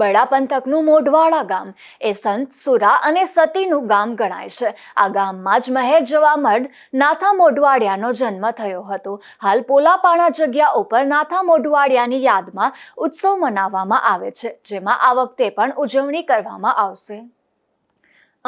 બરડા પંથકનું મોઢવાડા ગામ. એ સંત સુરા અને સતીનું ગામ ગણાય છે. આ ગામમાં જ મહેર જવા મર્દ નાથા મોઢવાડિયાનો જન્મ થયો હતો. હાલ પોલાપાણા જગ્યા ઉપર નાથા મોઢવાડિયાની યાદમાં ઉત્સવ મનાવવામાં આવે છે, જેમાં આ વખતે પણ ઉજવણી કરવામાં આવશે.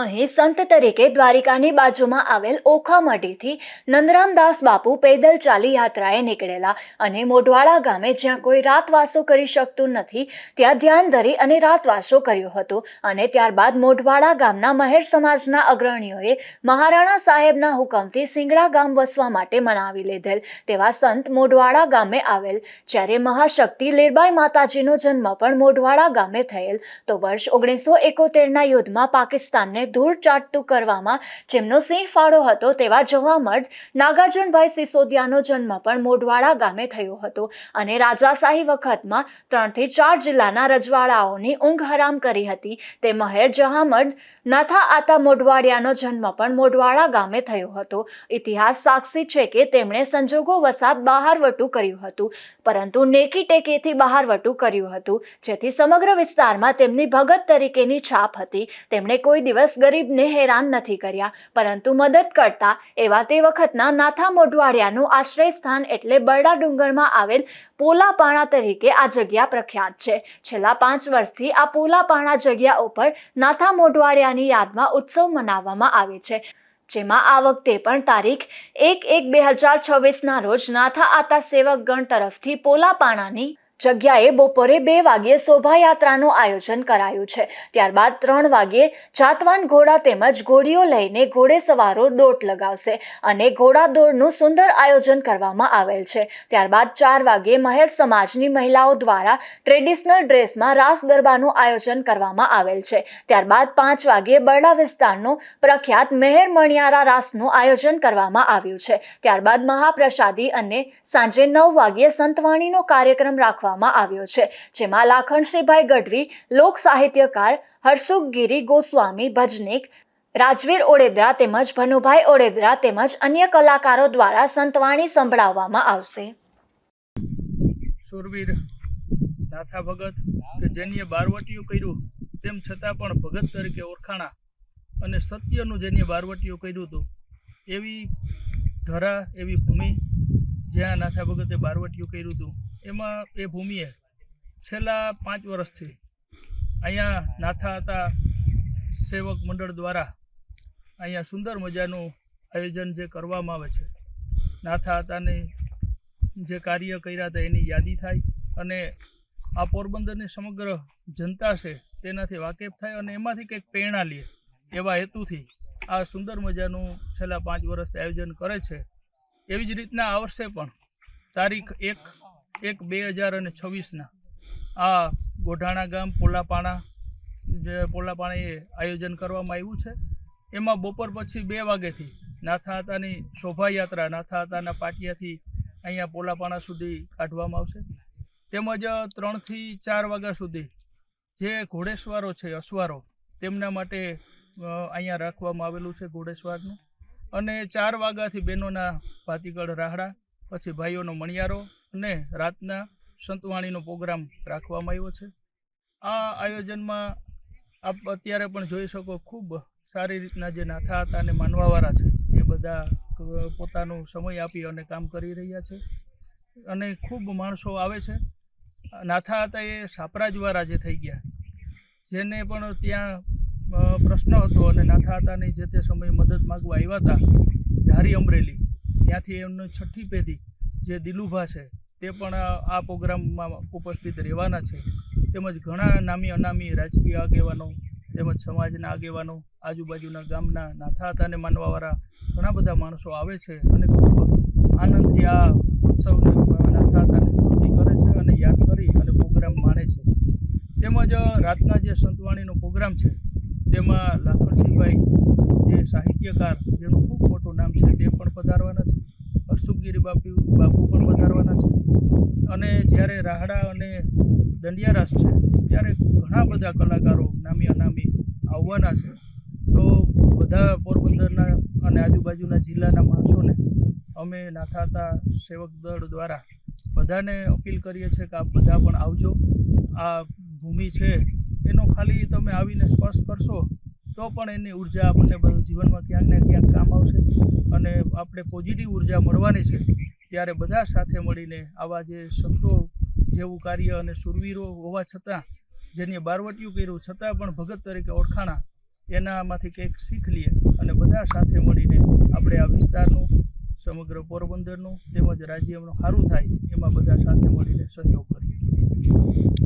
અહીં સંત તરીકે દ્વારિકાની બાજુમાં આવેલ ઓખામઢીથી નંદરામદાસ બાપુ પેદલ ચાલી યાત્રાએ નીકળેલા અને મોઢવાડા ગામે જ્યાં કોઈ રાતવાસો કરી શકતું નથી, ત્યાં ધ્યાન ધરી અને રાતવાસો કર્યો હતો અને ત્યારબાદ મોઢવાડા ગામના મહેર સમાજના અગ્રણીઓએ મહારાણા સાહેબના હુકમથી સિંગડા ગામ વસવા માટે મનાવી લીધેલ તેવા સંત મોઢવાડા ગામે આવેલ. જ્યારે મહાશક્તિ લીરબાઈ માતાજીનો જન્મ પણ મોઢવાડા ગામે થયેલ, તો વર્ષ ઓગણીસો એકોતેરના યુદ્ધમાં પાકિસ્તાનને ધૂળ ચાટતું કરવામાં જેમનો સિંહ ફાળો હતો તેવા જવામર્દ નાગાર્જુનભાઈ સિસોદિયાનો જન્મ પણ મોઢવાડા ગામે થયો હતો અને રાજાશાહી વખતમાં ત્રણથી ચાર જિલ્લાના રજવાડાઓની ઊંઘ હરામ કરી હતી. તે મહેર જહામર્દ નાથા આતા મોઢવાડિયાનો જન્મ પણ મોઢવાડા ગામે થયો હતો. ઇતિહાસ સાક્ષી છે કે તેમણે સંજોગો વસાત બહારવટું કર્યું હતું, પરંતુ નેકી ટેકેથી બહારવટું કર્યું હતું, જેથી સમગ્ર વિસ્તારમાં તેમની ભગત તરીકેની છાપ હતી. તેમણે કોઈ દિવસ ગરીબને હેરાન નથી કર્યા, પરંતુ મદદ કરતા એવા તે વખતના નાથા મોઢવાડિયાનું આશ્રય સ્થાન એટલે બરડા ડુંગરમાં આવેલ પોલાપાણા તરીકે આ જગ્યા પ્રખ્યાત છે. છેલ્લા પાંચ વર્ષથી આ પોલાપાણા જગ્યા ઉપર નાથા મોઢવાડિયાની યાદમાં ઉત્સવ મનાવવામાં આવે છે. જેમાં આ વખતે પણ તારીખ એક એક બે હજાર છવ્વીસના રોજ નાથા આતા સેવકગણ તરફથી પોલાપાણાની જગ્યાએ બપોરે બે વાગ્યે શોભાયાત્રાનું આયોજન કરાયું છે. ત્યારબાદ ત્રણ વાગ્યે જાતવાન ઘોડા તેમજ ઘોડીઓ લઈને ઘોડેસવારો દોટ લગાવશે અને ઘોડા દોડનું સુંદર આયોજન કરવામાં આવેલ છે. ત્યારબાદ ચાર વાગ્યે મહેર સમાજની મહિલાઓ દ્વારા ટ્રેડિશનલ ડ્રેસમાં રાસ ગરબાનું આયોજન કરવામાં આવેલ છે. ત્યારબાદ પાંચ વાગ્યે બરડા વિસ્તારનું પ્રખ્યાત મહેર મણિયારા રાસનું આયોજન કરવામાં આવ્યું છે. ત્યારબાદ મહાપ્રસાદી અને સાંજે નવ વાગ્યે સંતવાણીનો કાર્યક્રમ રાખવામાં આવ્યો છે, જેમાં લાખણસિંહભાઈ ગઢવી, લોક સાહિત્યકાર હર્ષુખગીરી ગોસ્વામી, ભજનિક રાજવીર ઓડેદરા તેમજ ભનુભાઈ ઓડેદરા તેમજ અન્ય કલાકારો દ્વારા સંતવાણી સંભળાવવામાં આવશે. સુરવીર નાથા ભગત કે જેનીએ બારવટીયું કર્યું, તેમ છતાં પણ ભગત તરીકે ઓળખાણા અને સત્યનું જેનીએ બારવટીયું કર્યું હતું, એવી ધરા, એવી ભૂમિ જ્યાં નાથા ભગતે બારવટીયું કર્યું હતું. એમાં એ ભૂમિએ છેલ્લા પાંચ વર્ષથી અહીંયા નાથા હતા સેવક મંડળ દ્વારા અહીંયા સુંદર મજાનું આયોજન જે કરવામાં આવે છે. નાથા હતાને જે કાર્ય કર્યા હતા એની યાદી થાય અને આ પોરબંદરની સમગ્ર જનતા છે તેનાથી વાકેફ થાય અને એમાંથી કંઈક પ્રેરણા લે એવા હેતુથી આ સુંદર મજાનું છેલ્લા પાંચ વર્ષથી આયોજન કરે છે. એવી જ રીતના આ વર્ષે પણ તારીખ એક એક બે હજાર અને છવ્વીસના. આ ગોઢાણા ગામ પોલાપાણા, જે પોલાપાણાએ આયોજન કરવામાં આવ્યું છે. એમાં બપોર પછી બે વાગ્યાથી નાથા હતાની શોભાયાત્રા નાથા હતાના પાટિયાથી અહીંયા પોલાપાણા સુધી કાઢવામાં આવશે. તેમજ ત્રણથી ચાર વાગ્યા સુધી જે ઘોડેસવારો છે, અસવારો, તેમના માટે અહીંયા રાખવામાં આવેલું છે ઘોડેસવારનું. અને ચાર વાગ્યાથી બહેનોના ભાતીગળ રાહડા, પછી ભાઈઓનો મણિયારો અને રાતના સંતવાણીનો પ્રોગ્રામ રાખવામાં આવ્યો છે. આ આયોજનમાં આપ અત્યારે પણ જોઈ શકો ખૂબ સારી રીતના જે નાથા હતા અને માનવાવાળા છે, એ બધા પોતાનો સમય આપી અને કામ કરી રહ્યા છે. અને ખૂબ માણસો આવે છે. નાથા હતા એ સાપરાજવાળા જે થઈ ગયા, જેને પણ ત્યાં પ્રશ્ન હતો અને નાથા હતાની જે તે સમયે મદદ માગવા આવ્યા હતા ધારી અમરેલી, ત્યાંથી એમની છઠ્ઠી પેઢી જે દિલુભા છે તે પણ આ પ્રોગ્રામમાં ઉપસ્થિત રહેવાના છે. તેમજ ઘણા નામી અનામી રાજકીય આગેવાનો, તેમજ સમાજના આગેવાનો, આજુબાજુના ગામના નાથા હતાને માનવાવાળા ઘણા બધા માણસો આવે છે અને ખૂબ આનંદથી આ ઉત્સવને નાથા હતાને સ્તુતિ કરે છે અને યાદ કરી અને પ્રોગ્રામ માણે છે. તેમજ રાતના જે સંતવાણીનો પ્રોગ્રામ છે, તેમાં લાખણસિંહભાઈ જે સાહિત્યકાર, જેનું ખૂબ મોટું નામ છે તે પણ પધારવાના છે. હર્ષુખગીરી બાપુ બાપુ પણ પધારવાના છે. અને જ્યારે રાહડા અને દંડિયારાસ છે, ત્યારે ઘણા બધા કલાકારો નામી અનામી આવવાના છે. તો બધા પોરબંદરના અને આજુબાજુના જિલ્લાના માણસોને અમે નાથાતા સેવક દળ દ્વારા બધાને અપીલ કરીએ છીએ કે આપ બધા પણ આવજો. આ ભૂમિ છે, એનો ખાલી તમે આવીને સ્પર્શ કરશો, તો પણ એની ઊર્જા આપણને બધું જીવનમાં ક્યાંક ને ક્યાંક કામ આવશે અને આપણે પોઝિટિવ ઊર્જા મળવાની છે. ત્યારે બધા સાથે મળીને આવા જે સંતો જેવું કાર્ય અને સુરવીરો હોવા છતાં જેને બારવટિયું કર્યું છતાં પણ ભગત તરીકે ઓળખાણા એનામાંથી કંઈક શીખ લઈએ અને બધા સાથે મળીને આપણે આ વિસ્તારનું સમગ્ર પોરબંદરનું તેમજ રાજ્યનું સારું થાય એમાં બધા સાથે મળીને સહયોગ કરીએ.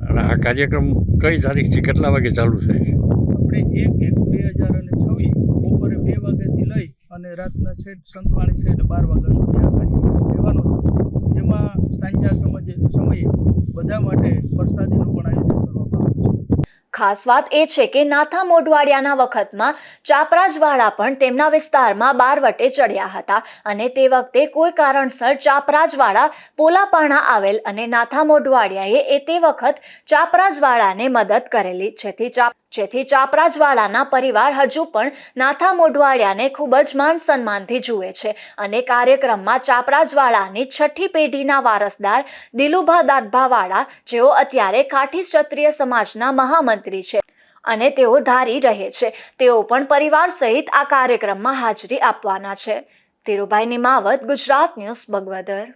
અને આ કાર્યક્રમ કઈ તારીખથી કેટલા વાગે ચાલુ થાય? છે આપણે એક એક બે હજાર અને છવ્વીસ બપોરે બે વાગ્યાથી લઈ અને રાતના છેક સંતવાણી છે એટલે બાર વાગ્યા સુધી આ કાર્યક્રમ રહેવાનો છે જેમાં સાંજના સમજે સમયે બધા માટે પ્રસાદીનું પણ આયોજન કરવામાં આવ્યું છે ખાસ વાત એ છે કે નાથા મોઢવાડિયાના વખતમાં ચાપરાજવાળા પણ તેમના વિસ્તારમાં બારવટે ચડ્યા હતા અને તે વખતે કોઈ કારણસર ચાપરાજવાળા પોલાપાણા આવેલ અને નાથા મોઢવાડિયાએ એ તે વખત ચાપરાજવાળાને મદદ કરેલી, જેથી ચાપ જેથી ચાપરાજવાળાના પરિવાર હજુ પણ નાથા મોઢવાડિયાને ખૂબ જ માન સન્માનથી જુએ છે અને કાર્યક્રમમાં ચાપરાજવાળાની છઠ્ઠી પેઢીના વારસદાર દિલુભા દાદભાવાળા, જેઓ અત્યારે કાઠી ક્ષત્રિય સમાજના મહામંત્રી છે અને તેઓ ધારી રહે છે. તેઓ પણ પરિવાર સહિત આ કાર્યક્રમમાં હાજરી આપવાના છે. ધીરુભાઈ નિમાવત, ગુજરાત ન્યૂઝ, બગવદર.